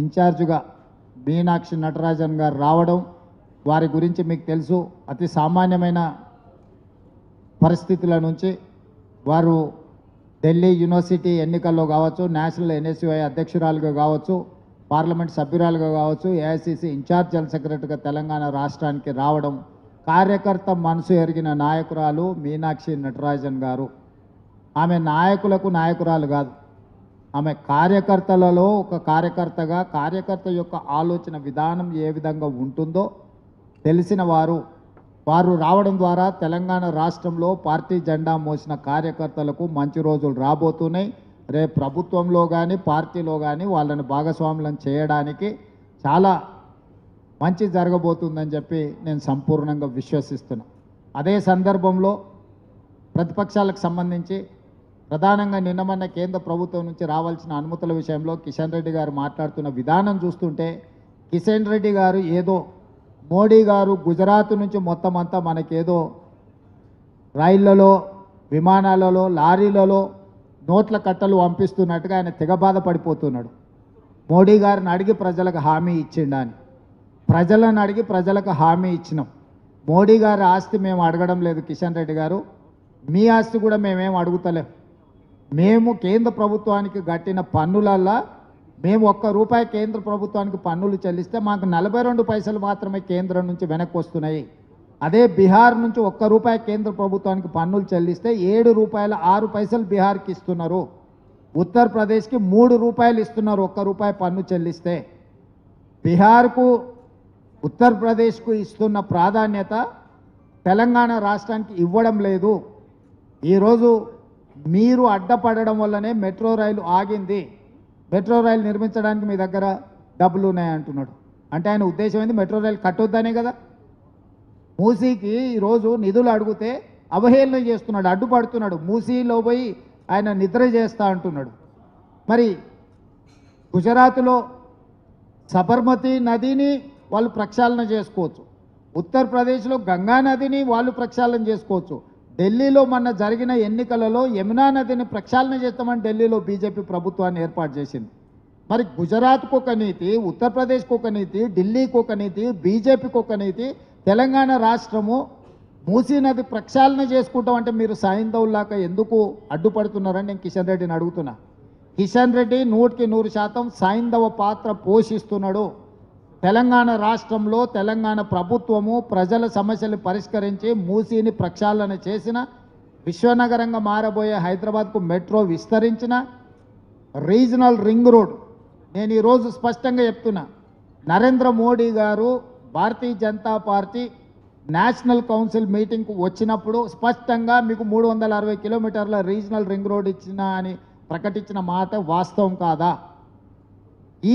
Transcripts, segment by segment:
ఇన్ఛార్జ్గా మీనాక్షి నటరాజన్ గారు రావడం వారి గురించి మీకు తెలుసు. అతి సామాన్యమైన పరిస్థితుల నుంచి వారు ఢిల్లీ యూనివర్సిటీ ఎన్నికల్లో కావచ్చు నేషనల్ ఎన్ఎస్యుఐ అధ్యక్షురాలుగా కావచ్చు పార్లమెంట్ సభ్యురాలుగా కావచ్చు ఏఐసిసి ఇన్ఛార్జ్ జనరల్ సెక్రటరీగా తెలంగాణ రాష్ట్రానికి రావడం కార్యకర్త మనసు ఎరిగిన నాయకురాలు మీనాక్షి నటరాజన్ గారు. ఆమె నాయకులకు నాయకురాలు కాదు. ఆమె కార్యకర్తలలో ఒక కార్యకర్తగా కార్యకర్త యొక్క ఆలోచన విధానం ఏ విధంగా ఉంటుందో తెలిసిన వారు వారు రావడం ద్వారా తెలంగాణ రాష్ట్రంలో పార్టీ జెండా మోసిన కార్యకర్తలకు మంచి రోజులు రాబోతున్నాయి. రేపు ప్రభుత్వంలో కానీ పార్టీలో కానీ వాళ్ళని భాగస్వాములను చేయడానికి చాలా మంచి జరగబోతుందని చెప్పి నేను సంపూర్ణంగా విశ్వసిస్తున్నా. అదే సందర్భంలో ప్రతిపక్షాలకు సంబంధించి ప్రధానంగా నిన్న మొన్న కేంద్ర ప్రభుత్వం నుంచి రావాల్సిన అనుమతుల విషయంలో కిషన్ రెడ్డి గారు మాట్లాడుతున్న విధానం చూస్తుంటే కిషన్ రెడ్డి గారు ఏదో మోడీ గారు గుజరాత్ నుంచి మొత్తం అంతా మనకేదో రైళ్ళలో విమానాలలో లారీలలో నోట్ల కట్టలు పంపిస్తున్నట్టుగా ఆయన తెగ బాధపడిపోతున్నాడు. మోడీ గారిని అడిగి ప్రజలకు హామీ ఇచ్చిండా అని. ప్రజలను అడిగి ప్రజలకు హామీ ఇచ్చినాం. మోడీ గారి ఆస్తి మేము అడగడం లేదు కిషన్ రెడ్డి గారు. మీ ఆస్తి కూడా మేమేం అడుగుతలేం. మేము కేంద్ర ప్రభుత్వానికి కట్టిన పన్నులల్లా మేము ఒక్క రూపాయి కేంద్ర ప్రభుత్వానికి పన్నులు చెల్లిస్తే మాకు నలభై రెండు పైసలు మాత్రమే కేంద్రం నుంచి వెనక్కి వస్తున్నాయి. అదే బీహార్ నుంచి ఒక్క రూపాయి కేంద్ర ప్రభుత్వానికి పన్నులు చెల్లిస్తే ఏడు రూపాయల ఆరు పైసలు బీహార్కి ఇస్తున్నారు. ఉత్తరప్రదేశ్కి మూడు రూపాయలు ఇస్తున్నారు ఒక్క రూపాయి పన్ను చెల్లిస్తే. బీహార్కు ఉత్తరప్రదేశ్కు ఇస్తున్న ప్రాధాన్యత తెలంగాణ రాష్ట్రానికి ఇవ్వడం లేదు. ఈరోజు మీరు అడ్డపడడం వల్లనే మెట్రో రైలు ఆగింది. మెట్రో రైలు నిర్మించడానికి మీ దగ్గర డబ్బులు ఉన్నాయంటున్నాడు అంటే ఆయన ఉద్దేశం ఏంది? మెట్రో రైలు కట్టొద్దనే కదా? మూసీకి ఈరోజు నిధులు అడిగితే అవహేళన చేస్తున్నాడు అడ్డుపడుతున్నాడు. మూసీలో పోయి ఆయన నిద్ర చేస్తా అంటున్నాడు. మరి గుజరాత్లో సబర్మతి నదిని వాళ్ళు ప్రక్షాళన చేసుకోవచ్చు. ఉత్తరప్రదేశ్లో గంగా నదిని వాళ్ళు ప్రక్షాళన చేసుకోవచ్చు. ఢిల్లీలో మొన్న జరిగిన ఎన్నికలలో యమునా నదిని ప్రక్షాళన చేస్తామని ఢిల్లీలో బీజేపీ ప్రభుత్వాన్ని ఏర్పాటు చేసింది. మరి గుజరాత్కు ఒక నీతి ఉత్తరప్రదేశ్కు ఒక నీతి ఢిల్లీకి ఒక నీతి బీజేపీకి ఒక నీతి తెలంగాణ రాష్ట్రము మూసీ నది ప్రక్షాళన చేసుకుంటాం అంటే మీరు సాయంధవులాగా ఎందుకు అడ్డుపడుతున్నారని నేను కిషన్ రెడ్డిని అడుగుతున్నా. కిషన్ రెడ్డి నూటికి నూరు శాతం సాయంధవ పాత్ర పోషిస్తున్నాడు. తెలంగాణ రాష్ట్రంలో తెలంగాణ ప్రభుత్వము ప్రజల సమస్యలు పరిష్కరించి మూసీని ప్రక్షాళన చేసిన విశ్వనగరంగా మారబోయే హైదరాబాద్కు మెట్రో విస్తరించిన రీజనల్ రింగ్ రోడ్. నేను ఈరోజు స్పష్టంగా చెప్తున్నా. నరేంద్ర మోడీ గారు Bharatiya Janata party national council మీటింగ్కు వచ్చినప్పుడు స్పష్టంగా మీకు మూడు వందల అరవై కిలోమీటర్ల రీజనల్ రింగ్ రోడ్ ఇచ్చిన అని ప్రకటించిన మాట వాస్తవం కాదా?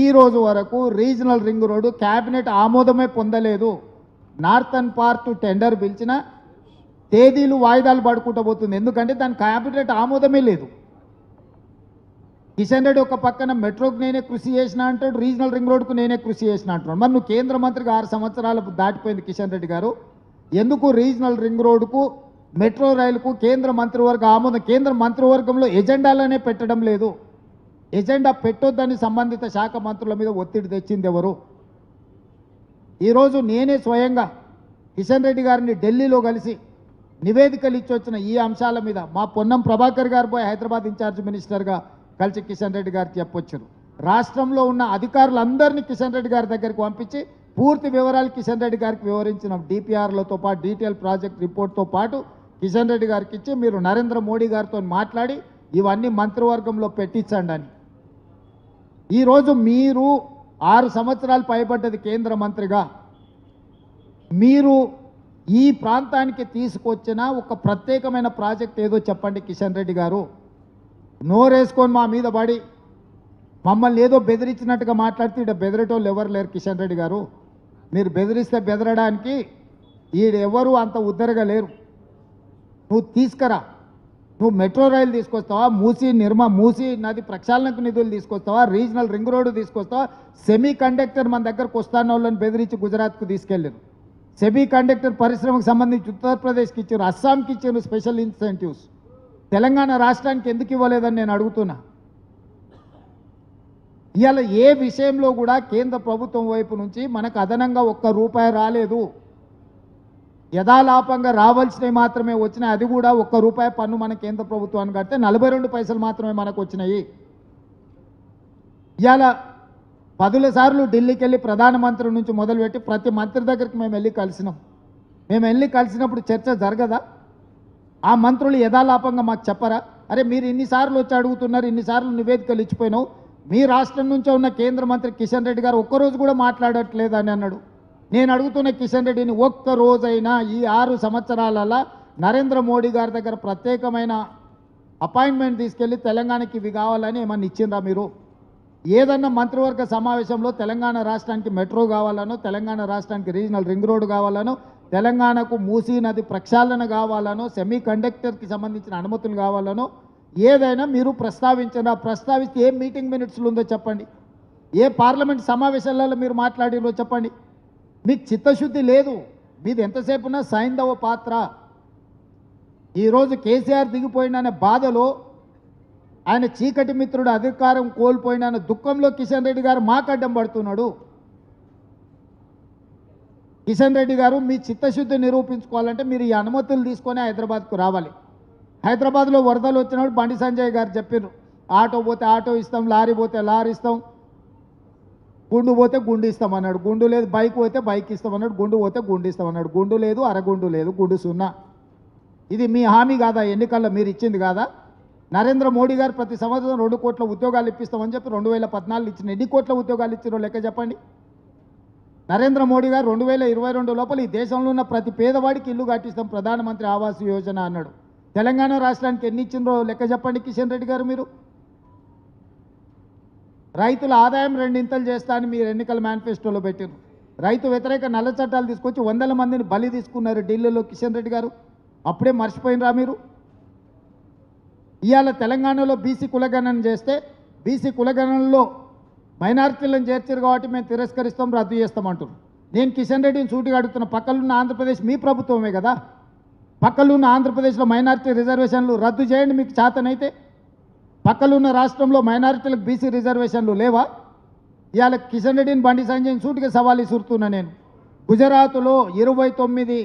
ఈ రోజు వరకు రీజనల్ రింగ్ రోడ్డు క్యాబినెట్ ఆమోదమే పొందలేదు. నార్థన్ పార్ట్ టెండర్ పిలిచిన తేదీలు వాయిదాలు పడుకుంటూ పోతుంది. ఎందుకంటే దాని క్యాబినెట్ ఆమోదమే లేదు. కిషన్ రెడ్డి ఒక పక్కన మెట్రోకి నేనే కృషి చేసిన అంటాడు రీజనల్ రింగ్ రోడ్కు నేనే కృషి చేసిన అంటున్నాడు. మరి నువ్వు కేంద్ర మంత్రిగా ఆరు సంవత్సరాలు దాటిపోయింది కిషన్ రెడ్డి గారు. ఎందుకు రీజనల్ రింగ్ రోడ్డుకు మెట్రో రైలుకు కేంద్ర మంత్రివర్గ ఆమోదం కేంద్ర మంత్రివర్గంలో ఎజెండాలోనే పెట్టడం లేదు? ఎజెండా పెట్టొద్దని సంబంధిత శాఖ మంత్రుల మీద ఒత్తిడి తెచ్చింది ఎవరు? ఈరోజు నేనే స్వయంగా కిషన్ రెడ్డి గారిని ఢిల్లీలో కలిసి నివేదికలు ఇచ్చి వచ్చిన ఈ అంశాల మీద మా పొన్నం ప్రభాకర్ గారు పోయి హైదరాబాద్ ఇన్ఛార్జ్ మినిస్టర్గా కలిసి కిషన్ రెడ్డి గారికి చెప్పొచ్చారు. రాష్ట్రంలో ఉన్న అధికారులందరినీ కిషన్ రెడ్డి గారి దగ్గరికి పంపించి పూర్తి వివరాలు కిషన్ రెడ్డి గారికి వివరించిన డిపిఆర్లతో పాటు డీటెయిల్ ప్రాజెక్ట్ రిపోర్ట్తో పాటు కిషన్ రెడ్డి గారికి ఇచ్చి మీరు నరేంద్ర మోడీ గారితో మాట్లాడి ఇవన్నీ మంత్రివర్గంలో పెట్టించండి అని. ఈరోజు మీరు ఆరు సంవత్సరాలు పైబడ్డది కేంద్ర మంత్రిగా. మీరు ఈ ప్రాంతానికి తీసుకొచ్చిన ఒక ప్రత్యేకమైన ప్రాజెక్ట్ ఏదో చెప్పండి కిషన్ రెడ్డి గారు. నోరేసుకొని మా మీద పడి మమ్మల్ని ఏదో బెదిరించినట్టుగా మాట్లాడితే ఇక్కడ బెదిరేటోళ్ళు ఎవరు లేరు కిషన్ రెడ్డి గారు. మీరు బెదిరిస్తే బెదరడానికి ఈడెవరూ అంత ఉద్దరగా లేరు. నువ్వు తీసుకురా. నువ్వు మెట్రో రైలు తీసుకొస్తావా? మూసీ నిర్మా మూసీ నది ప్రక్షాళనకు నిధులు తీసుకొస్తావా? రీజనల్ రింగ్ రోడ్డు తీసుకొస్తావా? సెమీ కండక్టర్ మన దగ్గరకు వస్తాన వాళ్ళని బెదిరించి గుజరాత్కు తీసుకెళ్ళారు. సెమీ కండక్టర్ పరిశ్రమకు సంబంధించి ఉత్తరప్రదేశ్కి ఇచ్చారు అస్సాంకి ఇచ్చారు స్పెషల్ ఇన్సెంటివ్స్. తెలంగాణ రాష్ట్రానికి ఎందుకు ఇవ్వలేదని నేను అడుగుతున్నా. ఇవాళ ఏ విషయంలో కూడా కేంద్ర ప్రభుత్వం వైపు నుంచి మనకు అదనంగా ఒక్క రూపాయి రాలేదు. యథాలాపంగా రావాల్సినవి మాత్రమే వచ్చినాయి. అది కూడా ఒక్క రూపాయి పన్ను మన కేంద్ర ప్రభుత్వానికి కడితే నలభై రెండు పైసలు మాత్రమే మనకు వచ్చినాయి. ఇవాళ పదుల సార్లు ఢిల్లీకి వెళ్ళి ప్రధానమంత్రి నుంచి మొదలుపెట్టి ప్రతి మంత్రి దగ్గరికి మేము వెళ్ళి కలిసినాం. మేము వెళ్ళి కలిసినప్పుడు చర్చ జరగదా? ఆ మంత్రులు యథాలాపంగా మాకు చెప్పరా? అరే మీరు ఇన్నిసార్లు వచ్చి అడుగుతున్నారు ఇన్నిసార్లు నివేదికలు ఇచ్చిపోయినావు. మీ రాష్ట్రం నుంచే ఉన్న కేంద్ర మంత్రి కిషన్ రెడ్డి గారు ఒక్కరోజు కూడా మాట్లాడట్లేదు అని అన్నాడు. నేను అడుగుతున్న కిషన్ రెడ్డిని ఒక్క రోజైనా ఈ ఆరు సంవత్సరాలలో నరేంద్ర మోడీ గారి దగ్గర ప్రత్యేకమైన అపాయింట్మెంట్ తీసుకెళ్ళి తెలంగాణకి ఇవి కావాలని ఏమన్నా ఇచ్చిందా మీరు? ఏదన్నా మంత్రివర్గ సమావేశంలో తెలంగాణ రాష్ట్రానికి మెట్రో కావాలనో తెలంగాణ రాష్ట్రానికి రీజనల్ రింగ్ రోడ్ కావాలనో తెలంగాణకు మూసీ నది ప్రక్షాళన కావాలనో సెమీ కండక్టర్కి సంబంధించిన అనుమతులు కావాలనో ఏదైనా మీరు ప్రస్తావించారా ప్రస్తావిస్తే ఏ మీటింగ్ మినిట్స్లో ఉందో చెప్పండి. ఏ పార్లమెంట్ సమావేశాలలో మీరు మాట్లాడిరో చెప్పండి. మీకు చిత్తశుద్ధి లేదు. మీది ఎంతసేపు సైంధవ పాత్ర. ఈరోజు కేసీఆర్ దిగిపోయిననే బాధలో ఆయన చీకటి మిత్రుడు అధికారం కోల్పోయిన దుఃఖంలో కిషన్ రెడ్డి గారు మాకు అడ్డం పడుతున్నాడు. కిషన్ రెడ్డి గారు మీ చిత్తశుద్ధి నిరూపించుకోవాలంటే మీరు ఈ అనుమతులు తీసుకొని హైదరాబాద్కు రావాలి. హైదరాబాద్లో వరదలు వచ్చినప్పుడు బండి సంజయ్ గారు చెప్పారు ఆటో పోతే ఆటో ఇస్తాం లారీ పోతే లారీ ఇస్తాం గుండు పోతే గుండు ఇస్తామన్నాడు. గుండు లేదు బైక్ పోతే బైక్ ఇస్తాం అన్నాడు గుండు పోతే గుండు ఇస్తామన్నాడు. గుండు లేదు అరగుండు లేదు గుండు సున్నా. ఇది మీ హామీ కాదా? ఎన్నికల్లో మీరు ఇచ్చింది కాదా? నరేంద్ర మోడీ గారు ప్రతి సంవత్సరం రెండు కోట్ల ఉద్యోగాలు ఇప్పిస్తామని చెప్పి రెండు వేల పద్నాలుగు ఇచ్చిన. ఎన్ని కోట్ల ఉద్యోగాలు ఇచ్చినో లెక్క చెప్పండి? నరేంద్ర మోడీ గారు రెండు వేల ఇరవై రెండు లోపల ఈ దేశంలో ఉన్న ప్రతి పేదవాడికి ఇల్లు కట్టిస్తాం ప్రధానమంత్రి ఆవాస్ యోజన అన్నాడు. తెలంగాణ రాష్ట్రానికి ఎన్ని ఇచ్చిండ్రో లెక్క చెప్పండి కిషన్ రెడ్డి గారు మీరు. రైతుల ఆదాయం రెండింతలు చేస్తా అని మీరు ఎన్నికల మేనిఫెస్టోలో పెట్టారు రైతు వ్యతిరేక నల్ల చట్టాలు తీసుకొచ్చి వందల మందిని బలి తీసుకున్నారు ఢిల్లీలో కిషన్ రెడ్డి గారు. అప్పుడే మర్చిపోయినరా మీరు? ఇవాళ తెలంగాణలో బీసీ కులగణన చేస్తే బీసీ కులగణనలో మైనారిటీలను చేర్చారు కాబట్టి మేము తిరస్కరిస్తాం రద్దు చేస్తాం నేను కిషన్ రెడ్డిని సూటిగా అడుగుతున్న పక్కలున్న ఆంధ్రప్రదేశ్ మీ ప్రభుత్వమే కదా? పక్కలున్న ఆంధ్రప్రదేశ్లో మైనారిటీ రిజర్వేషన్లు రద్దు చేయండి మీకు చేతనైతే పక్కలున్న రాష్ట్రంలో మైనారిటీలకు బీసీ రిజర్వేషన్లు లేవా? ఇవాళ కిషన్ రెడ్డిని బండి సంజయ్ సూటిగా సవాల్ ఇసురుతున్నా నేను. గుజరాత్లో ఇరవై తొమ్మిది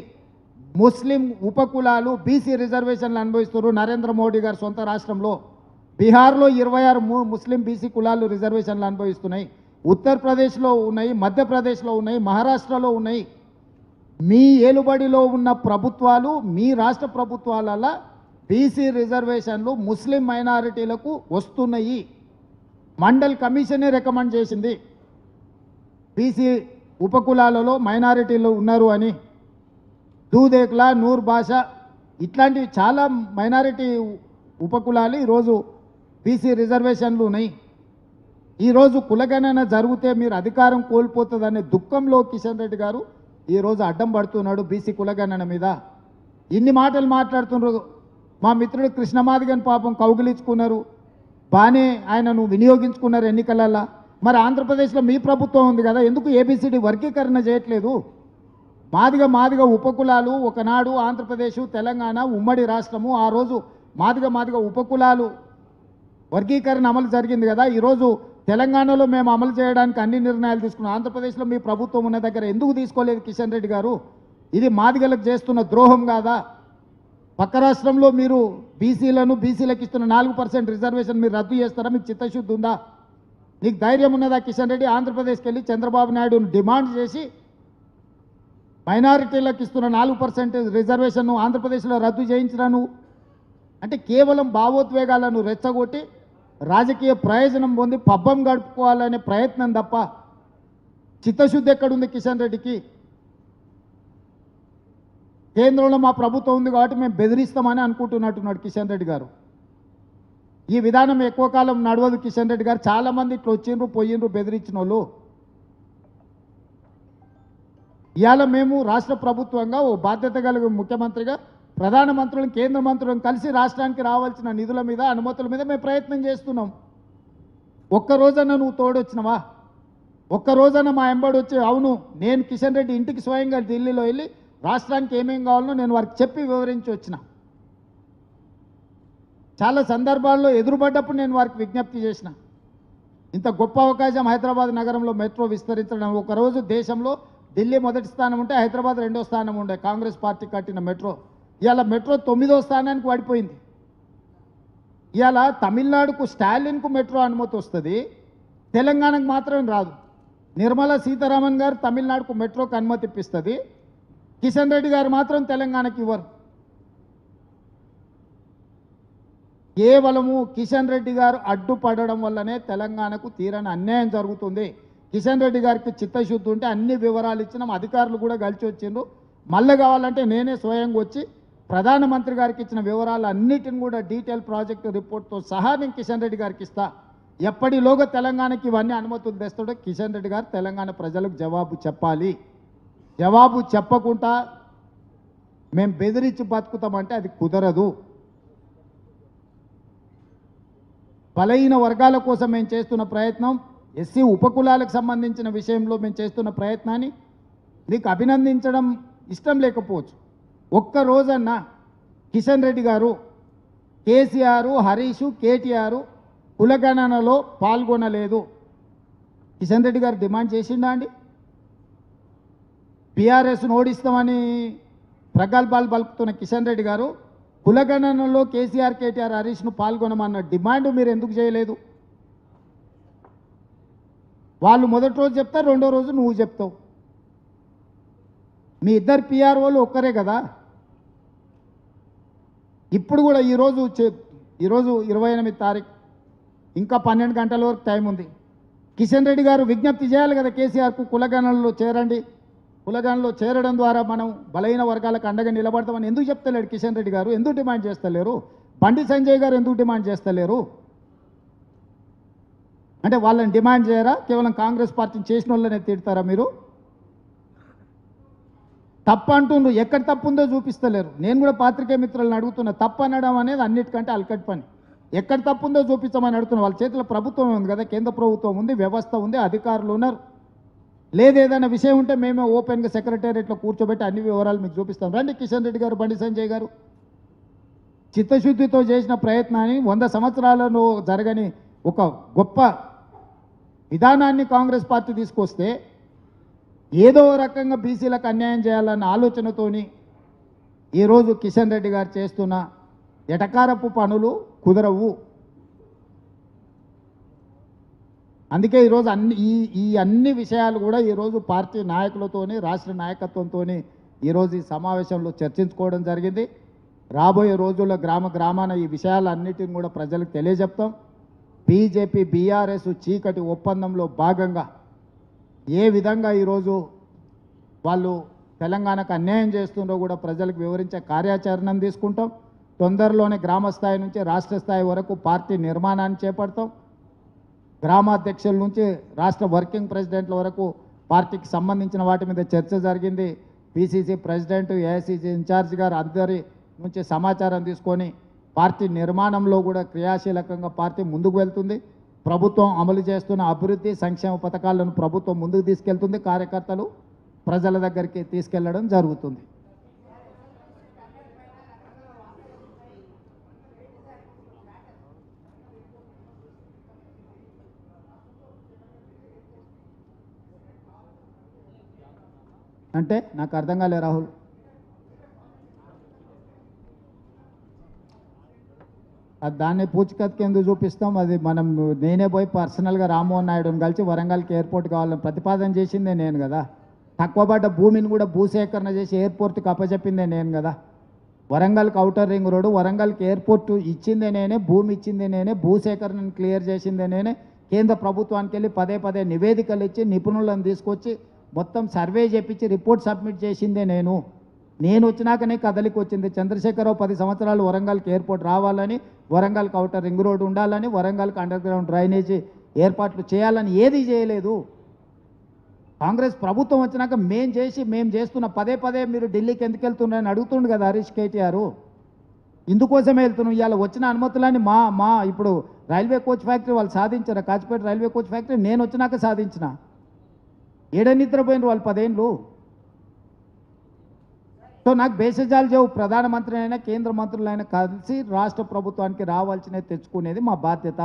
ముస్లిం ఉపకులాలు బీసీ రిజర్వేషన్లు అనుభవిస్తున్నారు నరేంద్ర మోడీ గారు సొంత రాష్ట్రంలో. బీహార్లో ఇరవై ఆరు ముస్లిం బీసీ కులాలు రిజర్వేషన్లు అనుభవిస్తున్నాయి. ఉత్తరప్రదేశ్లో ఉన్నాయి మధ్యప్రదేశ్లో ఉన్నాయి మహారాష్ట్రలో ఉన్నాయి. మీ ఏలుబడిలో ఉన్న ప్రభుత్వాలు మీ రాష్ట్ర ప్రభుత్వాలలో బీసీ రిజర్వేషన్లు ముస్లిం మైనారిటీలకు వస్తున్నాయి. మండల్ కమిషనే రికమెండ్ చేసింది. బీసీ ఉపకులాలలో మైనారిటీలు ఉన్నారు అని. దూదేక్లా నూర్ భాష ఇట్లాంటివి చాలా మైనారిటీ ఉపకులాలు ఈరోజు బీసీ రిజర్వేషన్లు ఉన్నాయి. ఈరోజు కులగణన జరిగితే మీరు అధికారం కోల్పోతుందనే దుఃఖంలో కిషన్ రెడ్డి గారు ఈరోజు అడ్డం పడుతున్నాడు బీసీ కులగణన మీద. ఇన్ని మాటలు మాట్లాడుతున్నారు మా మిత్రుడు కృష్ణమాదిగన్ పాపం కౌగిలించుకున్నారు. బాగానే ఆయనను వినియోగించుకున్నారు ఎన్నికలల్లో. మరి ఆంధ్రప్రదేశ్లో మీ ప్రభుత్వం ఉంది కదా ఎందుకు ఏబిసిడి వర్గీకరణ చేయట్లేదు? మాదిగ మాదిగ ఉపకులాలు ఒకనాడు ఆంధ్రప్రదేశ్ తెలంగాణ ఉమ్మడి రాష్ట్రము ఆ రోజు మాదిగ మాదిగ ఉపకులాలు వర్గీకరణ అమలు జరిగింది కదా ఈరోజు తెలంగాణలో మేము అమలు చేయడానికి అన్ని నిర్ణయాలు తీసుకున్నాం. ఆంధ్రప్రదేశ్లో మీ ప్రభుత్వం ఉన్న దగ్గర ఎందుకు తీసుకోలేదు కిషన్ రెడ్డి గారు? ఇది మాదిగలకు చేస్తున్న ద్రోహం కాదా? పక్క రాష్ట్రంలో మీరు బీసీలను బీసీలకు ఇస్తున్న నాలుగు పర్సెంట్ రిజర్వేషన్ మీరు రద్దు చేస్తారా? మీకు చిత్తశుద్ధి ఉందా? నీకు ధైర్యం ఉన్నదా కిషన్ రెడ్డి? ఆంధ్రప్రదేశ్కి వెళ్ళి చంద్రబాబు నాయుడును డిమాండ్ చేసి మైనారిటీలకు ఇస్తున్న నాలుగు పర్సెంట్ రిజర్వేషన్ను ఆంధ్రప్రదేశ్లో రద్దు చేయించినా నువ్వు అంటే కేవలం భావోద్వేగాలను రెచ్చగొట్టి రాజకీయ ప్రయోజనం పొంది పబ్బం గడుపుకోవాలనే ప్రయత్నం తప్ప చిత్తశుద్ధి ఎక్కడుంది కిషన్ రెడ్డికి? కేంద్రంలో మా ప్రభుత్వం ఉంది కాబట్టి మేము బెదిరిస్తామని అనుకుంటున్నట్టున్నాడు కిషన్ రెడ్డి గారు. ఈ విధానం ఎక్కువ కాలం నడవదు కిషన్ రెడ్డి గారు. చాలామంది ఇట్లా వచ్చిండ్రు పోయిండ్రు బెదిరించిన వాళ్ళు ఇవాళ మేము రాష్ట్ర ప్రభుత్వంగా ఓ బాధ్యత కలిగిన ముఖ్యమంత్రిగా ప్రధానమంత్రులను కేంద్ర మంత్రులను కలిసి రాష్ట్రానికి రావాల్సిన నిధుల మీద అనుమతుల మీద మేము ప్రయత్నం చేస్తున్నాం. ఒక్క రోజన్న నువ్వు తోడొచ్చినవా? ఒక్క రోజన్న మా ఎంబడి వచ్చి అవును నేను కిషన్ రెడ్డి ఇంటికి స్వయంగా ఢిల్లీలో వెళ్ళి రాష్ట్రానికి ఏమేం కావాలనో నేను వారికి చెప్పి వివరించి వచ్చిన. చాలా సందర్భాల్లో ఎదురుపడ్డప్పుడు నేను వారికి విజ్ఞప్తి చేసిన. ఇంత గొప్ప అవకాశం హైదరాబాద్ నగరంలో మెట్రో విస్తరించడం ఒకరోజు దేశంలో ఢిల్లీ మొదటి స్థానం ఉంటే హైదరాబాద్ రెండో స్థానం ఉండే. కాంగ్రెస్ పార్టీ కట్టిన మెట్రో. ఇవాళ మెట్రో తొమ్మిదో స్థానానికి పడిపోయింది ఇవాళ తమిళనాడుకు స్టాలిన్కు మెట్రో అనుమతి వస్తుంది. తెలంగాణకు మాత్రమే రాదు. నిర్మలా సీతారామన్ గారు తమిళనాడుకు మెట్రోకి అనుమతి ఇప్పిస్తుంది. కిషన్ రెడ్డి గారు మాత్రం తెలంగాణకి ఇవ్వరు. కేవలము కిషన్ రెడ్డి గారు అడ్డుపడడం వల్లనే తెలంగాణకు తీరని అన్యాయం జరుగుతుంది. కిషన్ రెడ్డి గారికి చిత్తశుద్ధి ఉంటే అన్ని వివరాలు ఇచ్చినాం అధికారులు కూడా కలిసి వచ్చిండ్రు. మళ్ళీ కావాలంటే నేనే స్వయంగా వచ్చి ప్రధానమంత్రి గారికి ఇచ్చిన వివరాలు అన్నిటిని కూడా డీటెయిల్ ప్రాజెక్టు రిపోర్ట్తో సహా నేను కిషన్ రెడ్డి గారికి ఇస్తా. ఎప్పటిలోగా తెలంగాణకి ఇవన్నీ అనుమతులు తెస్తాడో కిషన్ రెడ్డి గారు తెలంగాణ ప్రజలకు జవాబు చెప్పాలి. జవాబు చెప్పకుండా మేము బెదిరించి బతుకుతామంటే అది కుదరదు. బలహీన వర్గాల కోసం మేము చేస్తున్న ప్రయత్నం ఎస్సీ ఉపకులాలకు సంబంధించిన విషయంలో మేము చేస్తున్న ప్రయత్నాన్ని మీకు అభినందించడం ఇష్టం లేకపోవచ్చు. ఒక్క రోజన్నా కిషన్ రెడ్డి గారు కేసీఆర్ హరీష్ కేటీఆర్ కులగణనలో పాల్గొనలేదు. కిషన్ రెడ్డి గారు డిమాండ్ చేసిండా అండి? బీఆర్ఎస్ను ఓడిస్తామని ప్రగల్భాలు పలుకుతున్న కిషన్ రెడ్డి గారు కులగణనలో కేసీఆర్ కేటీఆర్ హరీష్ను పాల్గొనమన్న డిమాండ్ మీరు ఎందుకు చేయలేదు? వాళ్ళు మొదటి రోజు చెప్తారు రెండో రోజు నువ్వు చెప్తావు. మీ ఇద్దరు పిఆర్ఓలు ఒక్కరే కదా. ఇప్పుడు కూడా ఈరోజు చే- ఈరోజు ఇరవై ఎనిమిది తారీఖు ఇంకా పన్నెండు గంటల వరకు టైం ఉంది. కిషన్ రెడ్డి గారు విజ్ఞప్తి చేయాలి కదా కేసీఆర్కు కులగణనలో చేరండి. పులగంలో చేరడం ద్వారా మనం బలహీన వర్గాలకు అండగా నిలబడతామని ఎందుకు చెప్తలేడు కిషన్ రెడ్డి గారు? ఎందుకు డిమాండ్ చేస్తలేరు? బండి సంజయ్ గారు ఎందుకు డిమాండ్ చేస్తలేరు? అంటే వాళ్ళని డిమాండ్ చేయరా? కేవలం కాంగ్రెస్ పార్టీని చేసిన వాళ్ళనే తిడతారా మీరు? తప్పు అంటుండ్రు. ఎక్కడ తప్పు ఉందో చూపిస్తలేరు. నేను కూడా పాత్రికేయ మిత్రులను అడుగుతున్నా. తప్పు అనడం అనేది అన్నిటికంటే అలకట్ పని. ఎక్కడ తప్పు ఉందో చూపించమని అడుగుతున్నా. వాళ్ళ చేతిలో ప్రభుత్వం ఉంది కదా కేంద్ర ప్రభుత్వం ఉంది వ్యవస్థ ఉంది అధికారులు ఉన్నారు. లేదు ఏదైనా విషయం ఉంటే మేమే ఓపెన్గా సెక్రటేరియట్లో కూర్చోబెట్టి అన్ని వివరాలు మీకు చూపిస్తాం. రండి కిషన్ రెడ్డి గారు బండి సంజయ్ గారు. చిత్తశుద్ధితో చేసిన ప్రయత్నాన్ని వంద సంవత్సరాలను జరగని ఒక గొప్ప విధానాన్ని కాంగ్రెస్ పార్టీ తీసుకొస్తే ఏదో రకంగా బీసీలకు అన్యాయం చేయాలన్న ఆలోచనతోని ఈరోజు కిషన్ రెడ్డి గారు చేస్తున్న ఎటకారపు పనులు కుదరవు. అందుకే ఈరోజు అన్ని ఈ ఈ అన్ని విషయాలు కూడా ఈరోజు పార్టీ నాయకులతోని రాష్ట్ర నాయకత్వంతోని ఈరోజు ఈ సమావేశంలో చర్చించుకోవడం జరిగింది. రాబోయే రోజుల్లో గ్రామ గ్రామాన ఈ విషయాలన్నిటిని కూడా ప్రజలకు తెలియజెప్తాం. బీజేపీ బీఆర్ఎస్ చీకటి ఒప్పందంలో భాగంగా ఏ విధంగా ఈరోజు వాళ్ళు తెలంగాణకు అన్యాయం చేస్తుండో కూడా ప్రజలకు వివరించే కార్యాచరణను తీసుకుంటాం. తొందరలోనే గ్రామ స్థాయి నుంచి రాష్ట్ర స్థాయి వరకు పార్టీ నిర్మాణాన్ని చేపడతాం. గ్రామాధ్యక్షుల నుంచి రాష్ట్ర వర్కింగ్ ప్రెసిడెంట్ల వరకు పార్టీకి సంబంధించిన వాటి మీద చర్చ జరిగింది. పిసిసి ప్రెసిడెంట్ ఏఐసిసి ఇన్ఛార్జ్ గారు అందరి నుంచి సమాచారం తీసుకొని పార్టీ నిర్మాణంలో కూడా క్రియాశీలకంగా పార్టీ ముందుకు వెళ్తుంది. ప్రభుత్వం అమలు చేస్తున్న అభివృద్ధి సంక్షేమ పథకాలను ప్రభుత్వం ముందుకు తీసుకెళ్తుంది. కార్యకర్తలు ప్రజల దగ్గరికి తీసుకెళ్ళడం జరుగుతుంది. అంటే నాకు అర్థం కాలే రాహుల్. అది దాన్ని పూచికత్కి ఎందుకు చూపిస్తాం? అది మనం నేనే పోయి పర్సనల్గా రామ్మోహన్ నాయుడుని కలిసి వరంగల్కి ఎయిర్పోర్ట్ కావాలని ప్రతిపాదన చేసిందే నేను కదా. తక్కువ పడ్డ భూమిని కూడా భూసేకరణ చేసి ఎయిర్పోర్ట్కి అప్పచెప్పిందే నేను కదా. వరంగల్కి అవుటర్ రింగ్ రోడ్డు వరంగల్కి ఎయిర్పోర్ట్ ఇచ్చిందే నేనే భూమి ఇచ్చిందే నేనే భూసేకరణను క్లియర్ చేసిందే నేనే కేంద్ర ప్రభుత్వానికి వెళ్ళి పదే పదే నివేదికలు ఇచ్చి నిపుణులను తీసుకొచ్చి మొత్తం సర్వే చేపించి రిపోర్ట్ సబ్మిట్ చేసిందే నేను. నేను వచ్చినాకనే కదలికి వచ్చింది. చంద్రశేఖరరావు పది సంవత్సరాలు వరంగల్కి ఎయిర్పోర్ట్ రావాలని వరంగల్కి అవుటర్ రింగ్ రోడ్ ఉండాలని వరంగల్కి అండర్ గ్రౌండ్ డ్రైనేజీ ఏర్పాట్లు చేయాలని ఏది చేయలేదు. కాంగ్రెస్ ప్రభుత్వం వచ్చినాక మేం చేసి మేం చేస్తున్న పదే పదే మీరు ఢిల్లీకి ఎందుకు వెళ్తున్నారని అడుగుతుండు కదా హరీష్ కేటీఆర్. ఇందుకోసమే వెళ్తున్నాం. ఇవాళ వచ్చిన అనుమతులని మా మా ఇప్పుడు రైల్వే కోచ్ ఫ్యాక్టరీ వాళ్ళు సాధించారు? కాచిపేట రైల్వే కోచ్ ఫ్యాక్టరీ నేను వచ్చినాక సాధించిన. ఏడ నిద్రపోయినారు వాళ్ళు పదేళ్ళు సో నాకు బేసిజాలు చెవు ప్రధానమంత్రి అయినా కేంద్ర మంత్రులైనా కలిసి రాష్ట్ర ప్రభుత్వానికి రావాల్సినవి తెచ్చుకునేది మా బాధ్యత.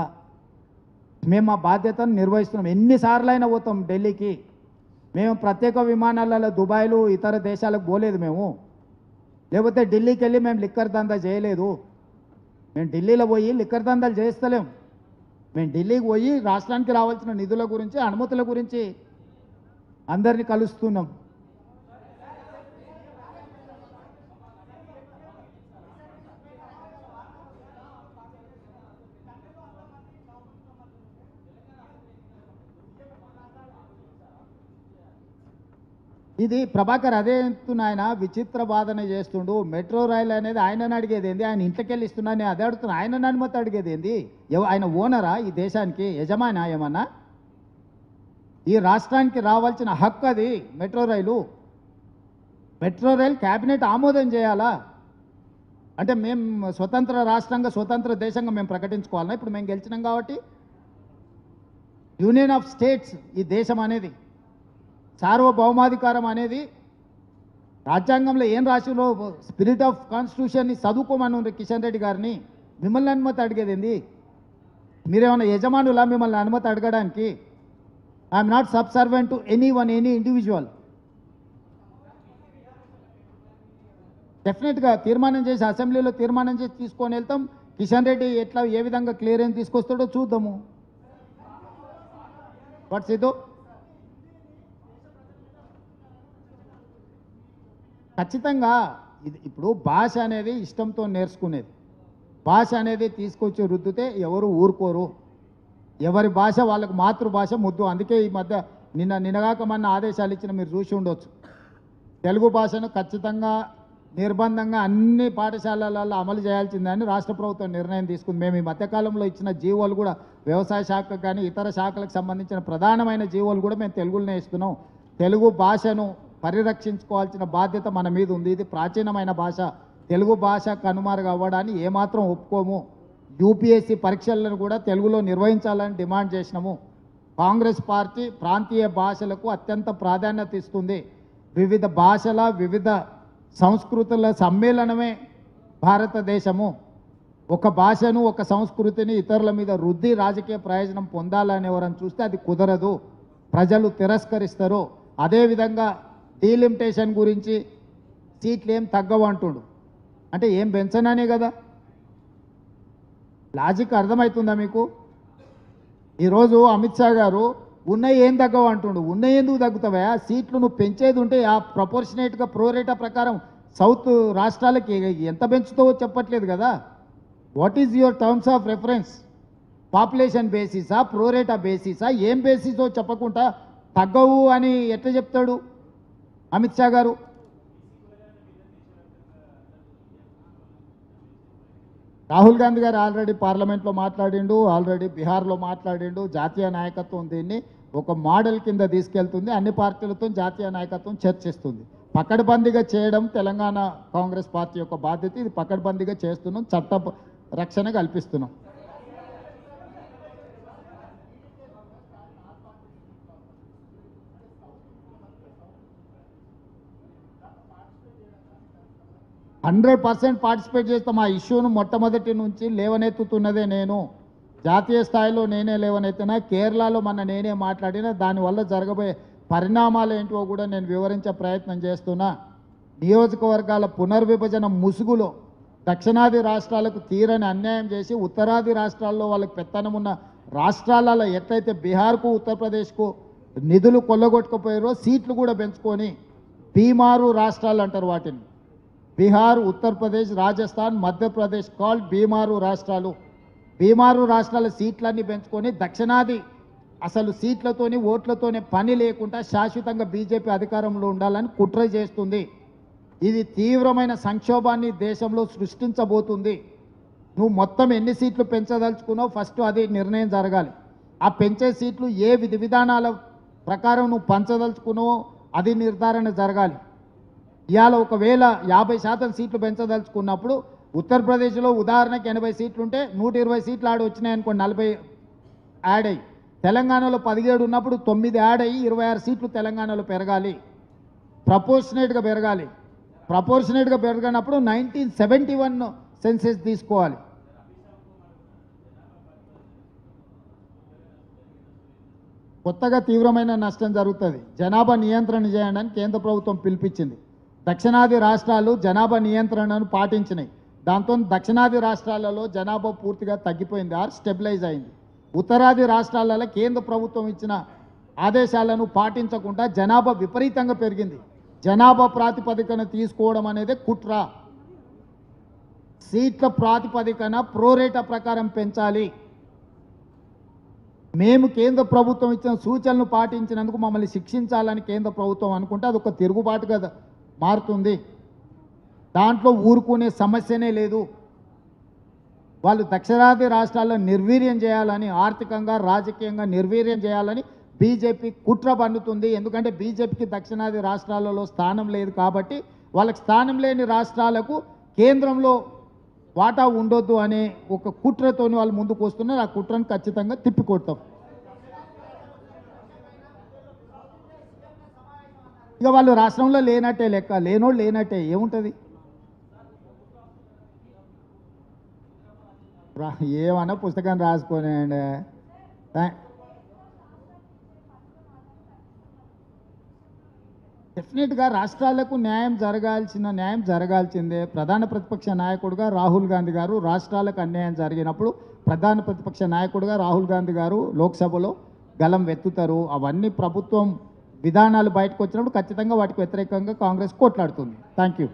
మేము మా బాధ్యతను నిర్వహిస్తున్నాం. ఎన్నిసార్లైనా పోతాం ఢిల్లీకి. మేము ప్రత్యేక విమానాలలో దుబాయ్లు ఇతర దేశాలకు పోలేదు మేము. లేకపోతే ఢిల్లీకి వెళ్ళి మేము లిక్కర్ దందా చేయలేదు. మేము ఢిల్లీలో పోయి లిక్కర్ దందాలు చేస్తలేం. మేము ఢిల్లీకి పోయి రాష్ట్రానికి రావాల్సిన నిధుల గురించి అనుమతుల గురించి అందరిని కలుస్తున్నాం. ఇది ప్రభాకర్ అదే ఎత్తున ఆయన విచిత్ర బాధన చేస్తుండు. మెట్రో రైలు అనేది ఆయనని అడిగేది ఏంది? ఆయన ఇంట్లోకెళ్ళి ఇస్తున్నా నేను అదే అడుగుతున్నా. ఆయన అనుమతి అడిగేది ఏంది? ఆయన ఓనరా ఈ దేశానికి? యజమానా? ఏమన్నా? ఈ రాష్ట్రానికి రావాల్సిన హక్కు అది. Metro rail. Metro rail cabinet ఆమోదం చేయాలా? అంటే మేము స్వతంత్ర రాష్ట్రంగా స్వతంత్ర దేశంగా మేము ప్రకటించుకోవాలన్నా ఇప్పుడు మేము గెలిచినాం కాబట్టి యూనియన్ ఆఫ్ స్టేట్స్ ఈ దేశం అనేది సార్వభౌమాధికారం అనేది రాజ్యాంగంలో ఏం రాసిలో స్పిరిట్ ఆఫ్ కాన్స్టిట్యూషన్ని చదువుకోమని కిషన్ రెడ్డి గారిని. మిమ్మల్ని అనుమతి అడిగేది ఏంది? మీరేమన్నా యజమానులా మిమ్మల్ని అనుమతి అడగడానికి? I'm not subservient to any one any individual డెఫినెట్గా తీర్మానం చేసి అసెంబ్లీలో తీర్మానం చేసి తీసుకొని వెళ్తాం. కిషన్ రెడ్డి ఎట్లా ఏ విధంగా క్లియరెన్స్ తీసుకొస్తాడో చూద్దాము. వాట్ ఇదో ఖచ్చితంగా ఇది ఇప్పుడు భాష అనేది ఇష్టంతో నేర్చుకునేది. భాష అనేది తీసుకొచ్చి రుద్దితే ఎవరు ఊరుకోరు. ఎవరి భాష వాళ్ళకు మాతృభాష ముద్దు. అందుకే ఈ మధ్య నిన్న నినగాకమన్న మన ఆదేశాలు ఇచ్చిన మీరు చూసి ఉండొచ్చు. తెలుగు భాషను ఖచ్చితంగా నిర్బంధంగా అన్ని పాఠశాలలలో అమలు చేయాల్సిందని రాష్ట్ర ప్రభుత్వం నిర్ణయం తీసుకుంది. మేము ఈ మధ్యకాలంలో ఇచ్చిన జీవోలు కూడా వ్యవసాయ శాఖకు కానీ ఇతర శాఖలకు సంబంధించిన ప్రధానమైన జీవోలు కూడా మేము తెలుగులోనే ఇస్తున్నాం. తెలుగు భాషను పరిరక్షించుకోవాల్సిన బాధ్యత మన మీద ఉంది. ఇది ప్రాచీనమైన భాష. తెలుగు భాష కనుమరుగు అవ్వడాన్ని ఏమాత్రం ఒప్పుకోము. యూపీఎస్సీ పరీక్షలను కూడా తెలుగులో నిర్వహించాలని డిమాండ్ చేసినాము. కాంగ్రెస్ పార్టీ ప్రాంతీయ భాషలకు అత్యంత ప్రాధాన్యత ఇస్తుంది. వివిధ భాషల వివిధ సంస్కృతుల సమ్మేళనమే భారతదేశము. ఒక భాషను ఒక సంస్కృతిని ఇతరుల మీద రుద్ది రాజకీయ ప్రయోజనం పొందాలని ఎవరని చూస్తే అది కుదరదు. ప్రజలు తిరస్కరిస్తారు. అదేవిధంగా డీలిమిటేషన్ గురించి సీట్లు ఏం తగ్గవు అంటే ఏం పెంచననే కదా. లాజిక్ అర్థమవుతుందా మీకు? ఈరోజు అమిత్ షా గారు ఉన్నాయి ఏం తగ్గవు అంటుండు. ఉన్నాయి ఎందుకు తగ్గుతావా? సీట్లు నువ్వు పెంచేది ఉంటే ఆ ప్రపోర్షనేట్గా ప్రోరేటా ప్రకారం సౌత్ రాష్ట్రాలకి ఎంత పెంచుతావో చెప్పట్లేదు కదా. What is your terms of reference population బేసిసా pro rata బేసిసా ఏం బేసిసో చెప్పకుండా తగ్గవు అని ఎట్లా చెప్తాడు అమిత్ షా గారు? రాహుల్ గాంధీ గారు ఆల్రెడీ పార్లమెంట్లో మాట్లాడిండు ఆల్రెడీ బీహార్లో మాట్లాడిండు. జాతీయ నాయకత్వం దీన్ని ఒక మోడల్ కింద తీసుకెళ్తుంది. అన్ని పార్టీలతో జాతీయ నాయకత్వం చర్చిస్తుంది. పకడ్బందీగా చేయడం తెలంగాణ కాంగ్రెస్ పార్టీ యొక్క బాధ్యత. ఇది పకడ్బందీగా చేస్తున్నాం. చట్ట రక్షణ కల్పిస్తున్నాం. హండ్రెడ్ పర్సెంట్ పార్టిసిపేట్ చేస్తాం. ఆ ఇష్యూను మొట్టమొదటి నుంచి లేవనెత్తుతున్నదే నేను. జాతీయ స్థాయిలో నేనే లేవనెత్తినా కేరళలో మన నేనే మాట్లాడినా దానివల్ల జరగబోయే పరిణామాలు ఏంటో కూడా నేను వివరించే ప్రయత్నం చేస్తున్నా. నియోజకవర్గాల పునర్విభజన ముసుగులో దక్షిణాది రాష్ట్రాలకు తీరని అన్యాయం చేసి ఉత్తరాది రాష్ట్రాల్లో వాళ్ళకి పెత్తనం ఉన్న రాష్ట్రాలలో ఎట్లయితే బీహార్కు ఉత్తరప్రదేశ్కు నిధులు కొల్లగొట్టుకుపోయారో సీట్లు కూడా పెంచుకొని బీమారు రాష్ట్రాలు అంటారు వాటిని. బీహార్ ఉత్తరప్రదేశ్ రాజస్థాన్ మధ్యప్రదేశ్ కాల్ బీమారు రాష్ట్రాలు. బీమారు రాష్ట్రాల సీట్లన్నీ పెంచుకొని దక్షిణాది అసలు సీట్లతోని ఓట్లతోనే పని లేకుండా శాశ్వతంగా బీజేపీ అధికారంలో ఉండాలని కుట్ర చేస్తుంది. ఇది తీవ్రమైన సంక్షోభాన్ని దేశంలో సృష్టించబోతుంది. నువ్వు మొత్తం ఎన్ని సీట్లు పెంచదలుచుకున్నావు ఫస్ట్ అది నిర్ణయం జరగాలి. ఆ పెంచే సీట్లు ఏ విధి విధానాల ప్రకారం నువ్వు పంచదలుచుకున్నావో అది నిర్ధారణ జరగాలి. ఇవాళ ఒకవేళ యాభై శాతం సీట్లు పెంచదలుచుకున్నప్పుడు ఉత్తరప్రదేశ్లో ఉదాహరణకి ఎనభై సీట్లు ఉంటే నూట ఇరవై సీట్లు ఆడ వచ్చినాయి అనుకోండి నలభై యాడ్ అయ్యి. తెలంగాణలో పదిహేడు ఉన్నప్పుడు తొమ్మిది యాడ్ అయ్యి ఇరవై ఆరు సీట్లు తెలంగాణలో పెరగాలి. ప్రపోర్షనేట్గా పెరగాలి. ప్రపోర్షనేట్గా పెరగనప్పుడు నైన్టీన్ సెవెంటీ వన్ సెన్సెస్ తీసుకోవాలి. కొత్తగా తీవ్రమైన నష్టం జరుగుతుంది. జనాభా నియంత్రణ చేయడానికి కేంద్ర ప్రభుత్వం పిలిపించింది. దక్షిణాది రాష్ట్రాలు జనాభా నియంత్రణను పాటించినాయి. దాంతో దక్షిణాది రాష్ట్రాలలో జనాభా పూర్తిగా తగ్గిపోయింది ఆర్ స్టెబిలైజ్ అయింది. ఉత్తరాది రాష్ట్రాలలో కేంద్ర ప్రభుత్వం ఇచ్చిన ఆదేశాలను పాటించకుండా జనాభా విపరీతంగా పెరిగింది. జనాభా ప్రాతిపదికన తీసుకోవడం అనేది కుట్ర. సీట్ల ప్రాతిపదికన ప్రోరేట ప్రకారం పెంచాలి. మేము కేంద్ర ప్రభుత్వం ఇచ్చిన సూచనలు పాటించినందుకు మమ్మల్ని శిక్షించాలని కేంద్ర ప్రభుత్వం అనుకుంటే అది ఒక తిరుగుబాటు కదా. మారుతుంది. దాంట్లో ఊరుకునే సమస్యనే లేదు. వాళ్ళు దక్షిణాది రాష్ట్రాల్లో నిర్వీర్యం చేయాలని ఆర్థికంగా రాజకీయంగా నిర్వీర్యం చేయాలని బీజేపీ కుట్ర పండుతుంది ఎందుకంటే బీజేపీకి దక్షిణాది రాష్ట్రాలలో స్థానం లేదు కాబట్టి వాళ్ళకి స్థానం లేని రాష్ట్రాలకు కేంద్రంలో వాటా ఉండొద్దు అనే ఒక కుట్రతోని వాళ్ళు ముందుకు వస్తున్నారు. ఆ కుట్రను ఖచ్చితంగా తిప్పికొడతాం. ఇక వాళ్ళు రాష్ట్రంలో లేనట్టే లెక్క లేనోళ్ళు లేనట్టే ఏముంటుంది? ఏమన్నా పుస్తకం రాసుకోనండి డెఫినెట్గా రాష్ట్రాలకు న్యాయం జరగాల్సిన న్యాయం జరగాల్సిందే. ప్రధాన ప్రతిపక్ష నాయకుడుగా రాహుల్ గాంధీ గారు రాష్ట్రాలకు అన్యాయం జరిగినప్పుడు ప్రధాన ప్రతిపక్ష నాయకుడుగా రాహుల్ గాంధీ గారు లోక్సభలో గలం వెత్తుతారు. అవన్నీ ప్రభుత్వం విధానాలు బయటకు వచ్చినప్పుడు ఖచ్చితంగా వాటికి వ్యతిరేకంగా కాంగ్రెస్ కొట్లాడుతుంది. Thank you